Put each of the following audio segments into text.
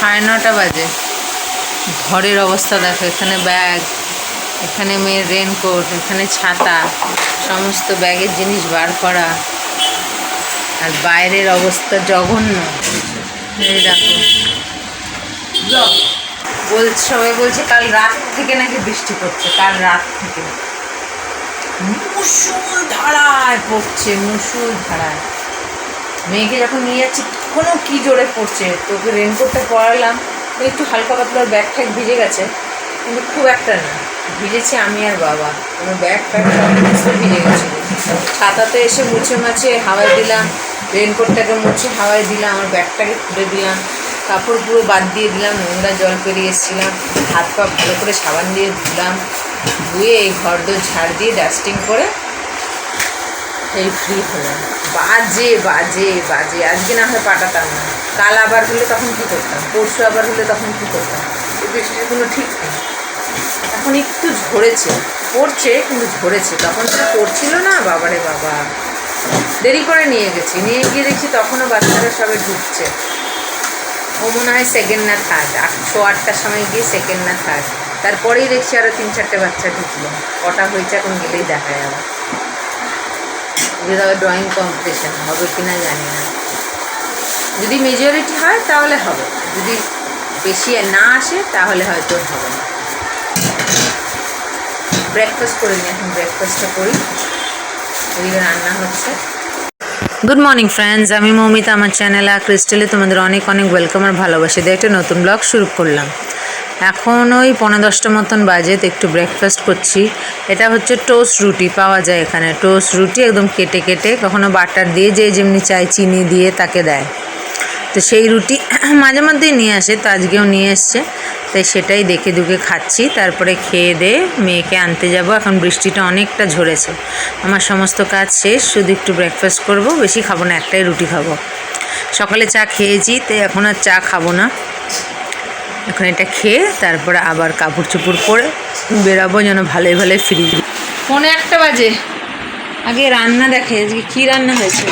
সাড়ে নটা বাজে। ঘরের অবস্থা দেখো, এখানে ব্যাগ, এখানে মেয়ের রেনকোট এখানে ছাতা, সমস্ত ব্যাগের জিনিস বার করা। আর বাইরের অবস্থা জঘন্য। দেখো। বলছে, সবাই বলছে, কাল রাত থেকে নাকি বৃষ্টি পড়ছে, কাল রাত থেকে। মুসুল ধারায় পড়ছে, মুসুল ধারায়। মেয়েকে যখন নিয়ে যাচ্ছি তখনও কি জোরে পড়ছে? তোকে রেনকোটটা পরালাম। একটু হালকা পাতলার ব্যাগ ট্যাগ ভিজে গেছে, কিন্তু খুব একটা না। ভিজেছি আমি আর বাবা। আমার ব্যাগ সব ভিজে গেছে। ছাতাতে এসে মুছে মাছে হাওয়ায় দিলাম রেনকোটটাকে মুছে হাওয়ায় দিলাম, আমার ব্যাগটাকে খুলে দিলাম, কাপড় পুরো বাদ দিয়ে দিলাম, নোংরা জল পেরিয়ে এসেছিলাম হাত পা ভালো করে সাবান দিয়ে ধুলাম, ধুয়ে এই ঘর দোর ঝাড় দিয়ে ডাস্টিং করে এই ফ্রি হলাম বাজে বাজে বাজে। আজকে না হয় পাঠাতাম না। কাল আবার হলে তখন কী করতাম? পরশু আবার হলে তখন কী করতাম? এই বৃষ্টির কোনো ঠিক নেই। এখন একটু ঝরেছে। পড়ছে, কিন্তু ঝরেছে। তখন তো পড়ছিল না, বাবারে বাবা। দেরি করে নিয়ে গেছি। নিয়ে গিয়ে দেখছি তখনও বাচ্চারা সবে ঢুকছে। ও মনে হয় সেকেন্ড না থার্ড আট আটশো আটটার সময় গিয়ে সেকেন্ড না থার্ড তারপরেই দেখছি আরও তিন, চারটে বাচ্চা ঢুকলো। কটা হয়েছে এখন গেলেই দেখা যাবে আবার ড্রয়িং কম্পিটিশান হবে কি না জানি না। যদি মেজরিটি হয়, তাহলে হবে। যদি বেশি না আসে, তাহলে হয়তো হবে না। ব্রেকফাস্ট করে নিই, এখন ব্রেকফাস্টটা করি। ওইদিকে রান্না হচ্ছে। গুড মর্নিং ফ্রেন্ডস আমি মৌমিতা। আমার চ্যানেল আর ক্রিস্টালে তোমাদের অনেক অনেক ওয়েলকাম আর ভালোবাসি দিয়ে একটা নতুন ব্লগ শুরু করলাম। এখন ওই পনেরো দশটা মতন বাজে, তো একটু ব্রেকফাস্ট করছি। এটা হচ্ছে টোস্ট রুটি, পাওয়া যায় এখানে। টোস্ট রুটি একদম কেটে কেটে কখনো বাটার দিয়ে, যে যেমনি চাই চিনি দিয়ে তাকে দেয়। তো সেই রুটি মাঝে মধ্যেই নিয়ে আসে, তো আজকেও নিয়ে এসছে। তাই সেটাই দেখে দুকে খাচ্ছি। তারপরে খেয়ে দিয়ে মেয়েকে আনতে যাব। এখন বৃষ্টিটা অনেকটা ঝরেছে। আমার সমস্ত কাজ শেষ, শুধু একটু ব্রেকফাস্ট করব। বেশি খাব না, একটাই রুটি খাব। সকালে চা খেয়েছি, তাই এখন আর চা খাব না। এখন এটা খেয়ে তারপরে আবার কাপড় চোপড় পরে বেরাবো যেন ভালোই ভালোই ফিরি। পৌনে একটা বাজে। আগে রান্না দেখে, আজকে কী রান্না হয়েছে?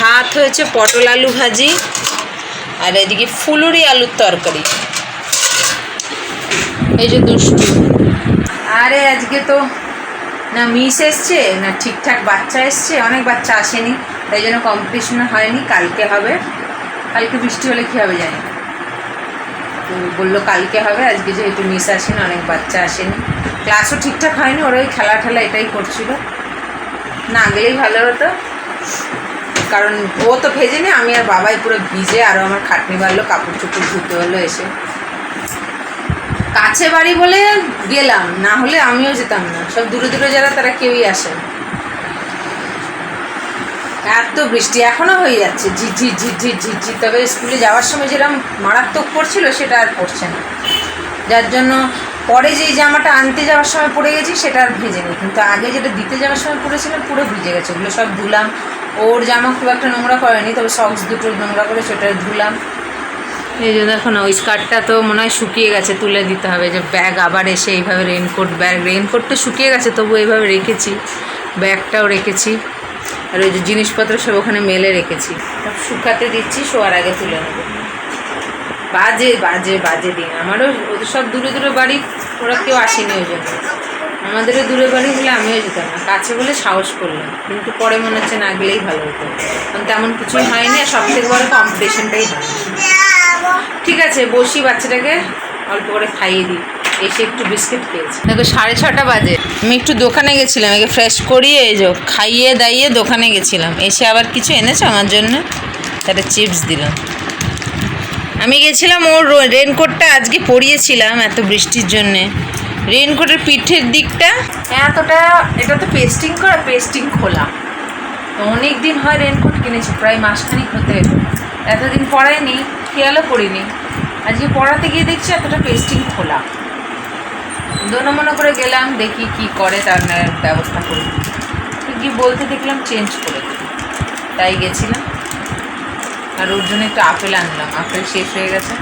ভাত হয়েছে পটল আলু ভাজি, আর এদিকে ফুলুরি আলুর তরকারি। এই যে দুষ্টু। আরে আজকে তো না মিস এসছে, না ঠিকঠাক বাচ্চা এসছে, অনেক বাচ্চা আসেনি, তাই জন্য কম্পিটিশন হয়নি, কালকে হবে। কালকে বৃষ্টি হলে কী হবে জানি। না। তো বলল, কালকে হবে, আজকে যেহেতু মিস আসেন, অনেক বাচ্চা আসেনি। ক্লাসও ঠিকঠাক হয়নি, ওরা ওই খেলা ঠেলা এটাই করছিল। না গেলেই ভালো হতো। কারণ ও তো ভেজে ভেজেনি, আমি আর বাবাই পুরো ভিজে আরও আমার খাটনি বাড়লো কাপড় চোপড় ধুতে হলো এসে। কাছে বাড়ি বলে গেলাম, না হলে আমিও যেতাম না। সব দূরে দূরে যারা, তারা কেউই আসে না। এত বৃষ্টি এখনও হয়ে যাচ্ছে ঝিঝি ঝিঝি ঝিঝি তবে স্কুলে যাওয়ার সময় যেরকম মারাত্মক পড়ছিল, সেটা আর পড়ছে না। যার জন্য পরে যে জামাটা আনতে যাওয়ার সময় পড়ে গেছি, সেটা আর ভেজেনি কিন্তু আগে যেটা দিতে যাওয়ার সময় পড়েছিলাম পুরো ভিজে গেছে। ওগুলো সব ধুলাম। ওর জামা খুব একটা নোংরা করেনি, তবে সক্স দুটো নোংরা করে সেটা ধুলাম। এই যে দেখো না, ওই স্কার্টটা তো মনে হয় শুকিয়ে গেছে, তুলে দিতে হবে। যে ব্যাগ আবার এসে এইভাবে রেনকোট ব্যাগ রেনকোটটা শুকিয়ে গেছে, তবু এইভাবে রেখেছি। ব্যাগটাও রেখেছি। আর ওই যে জিনিসপত্র সব ওখানে মেলে রেখেছি। শুকাতে দিচ্ছি, শোয়ার আগে তুলে নেব। বাজে বাজে বাজে দিন। আমারও ওদের সব দূরে দূরে বাড়ি, ওরা কেউ আসেনি ওই জন্য। আমাদেরও দূরে বাড়ি হলে আমিও যেতাম না। কাছে বলে সাহস করলাম, কিন্তু পরে মনে হচ্ছে না গেলেই ভালো হতো। কারণ তেমন কিছুই হয়নি, আর সব থেকে বড় কম্পিটিশনটাই হয়। ঠিক আছে, বসি বাচ্চাটাকে, অল্প করে খাইয়ে দিই। এসে একটু বিস্কিট খেয়েছি। দেখো সাড়ে ছটা বাজে। আমি একটু দোকানে গেছিলাম একে ফ্রেশ করিয়ে এই যে খাইয়ে দাইয়ে দোকানে গেছিলাম। এসে আবার কিছু এনেছে আমার জন্য? তাহলে চিপস দিলাম। আমি গেছিলাম ওর রেনকোটটা আজকে পরিয়েছিলাম এত বৃষ্টির জন্যে। রেনকোটের পিঠের দিকটা? এতটা এটা তো পেস্টিং করা পেস্টিং খোলা। তো অনেক দিন হয় রেনকোট কিনেছি প্রায় মাসখানিক হতে এতদিন পরাইনি খেয়ালও করিনি। আজকে পড়াতে গিয়ে দেখছি এতটা পেস্টিং খোলা। দোনো মনে করে গেলাম দেখি কি করে তার ব্যবস্থা করি। কি বলতে দেখলাম চেঞ্জ করে। তাই গেছিলাম। আর ওর জন্য একটু আপেল আনলাম। আপেল শেষ হয়ে গেছে।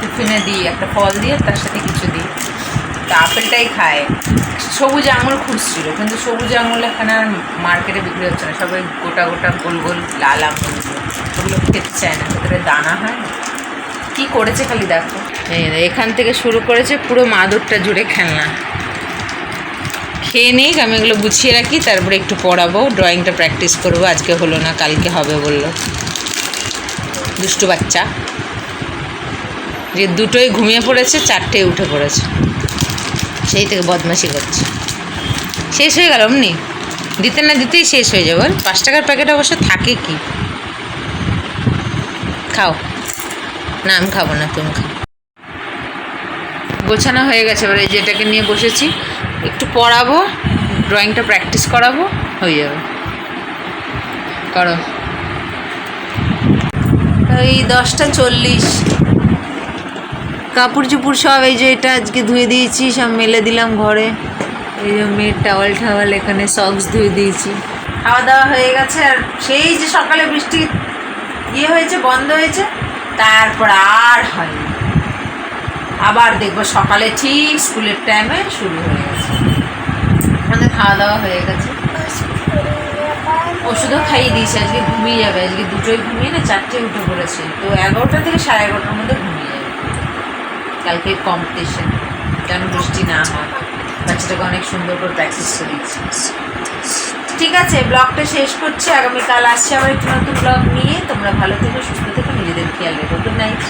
টিফিনে দিই একটা ফল দিয়ে তার সাথে কিছু দিই। তা আপেলটাই খায়। সবুজ আঙুল খুঁজছিল কিন্তু সবুজ আঙুল এখানে আর মার্কেটে বিক্রি হচ্ছে না। সবাই গোটা গোটা গোল গোল লাল আঙুল ওগুলো খেতে চায় না ভেতরে দানা হয় না। কি করেছে খালি দেখো, এখান থেকে শুরু করেছে পুরো মাদুরটা জুড়ে খেলনা। খেয়ে নেই, আমি এগুলো গুছিয়ে রাখি, তারপরে একটু পড়াবো ড্রয়িংটা প্র্যাকটিস করব, আজকে হলো না, কালকে হবে বলল। দুষ্টু বাচ্চা। যে দুটোই ঘুমিয়ে পড়েছে চারটে উঠে পড়েছে। সেই থেকে বদমাশি করছে। শেষ হয়ে গেল অমনি? দিতে না দিতেই শেষ হয়ে যাবে পাঁচ টাকার প্যাকেট অবশ্য থাকে কি? খাও। না, আমি খাব না, তুমি খাও। গোছানো হয়ে গেছে, এবার এই যেটাকে নিয়ে বসেছি, একটু পড়াবো, ড্রয়িংটা প্র্যাকটিস করাবো, হয়ে যাবে। করো। ওই দশটা চল্লিশ। কাপড় চুপুর সব এই যে এটা আজকে ধুয়ে দিয়েছি, সব মেলে দিলাম ঘরে। এই যে মেয়ের টাওয়াল টাওয়াল, এখানে সক্স ধুয়ে দিয়েছি। খাওয়া দাওয়া হয়ে গেছে, আর সেই যে সকালে বৃষ্টি ইয়ে হয়েছে, বন্ধ হয়েছে, তারপর আর হয়নি আবার দেখব সকালে ঠিক স্কুলের টাইমে শুরু হয়ে গেছে। আমাদের খাওয়া দাওয়া হয়ে গেছে। ওষুধও খাইয়ে দিয়েছে, আজকে ঘুমিয়ে যাবে। আজকে দুটোই ঘুমিয়ে না, চারটে উঠে পড়েছে। তো এগারোটা থেকে সাড়ে এগারোটার মধ্যে ঘুমিয়ে যাবে। কালকে কম্পিটিশন যেন বৃষ্টি না হয়। বাচ্চাটাকে অনেক সুন্দর করে প্র্যাকটিস করিয়েছি। ঠিক আছে, ব্লগটা শেষ করছি। আগামীকাল আসছে আবার একটু নতুন ব্লগ নিয়ে। তোমরা ভালো থেকো, সুস্থ থেকো, নিজেদের খেয়াল রেখো। Good night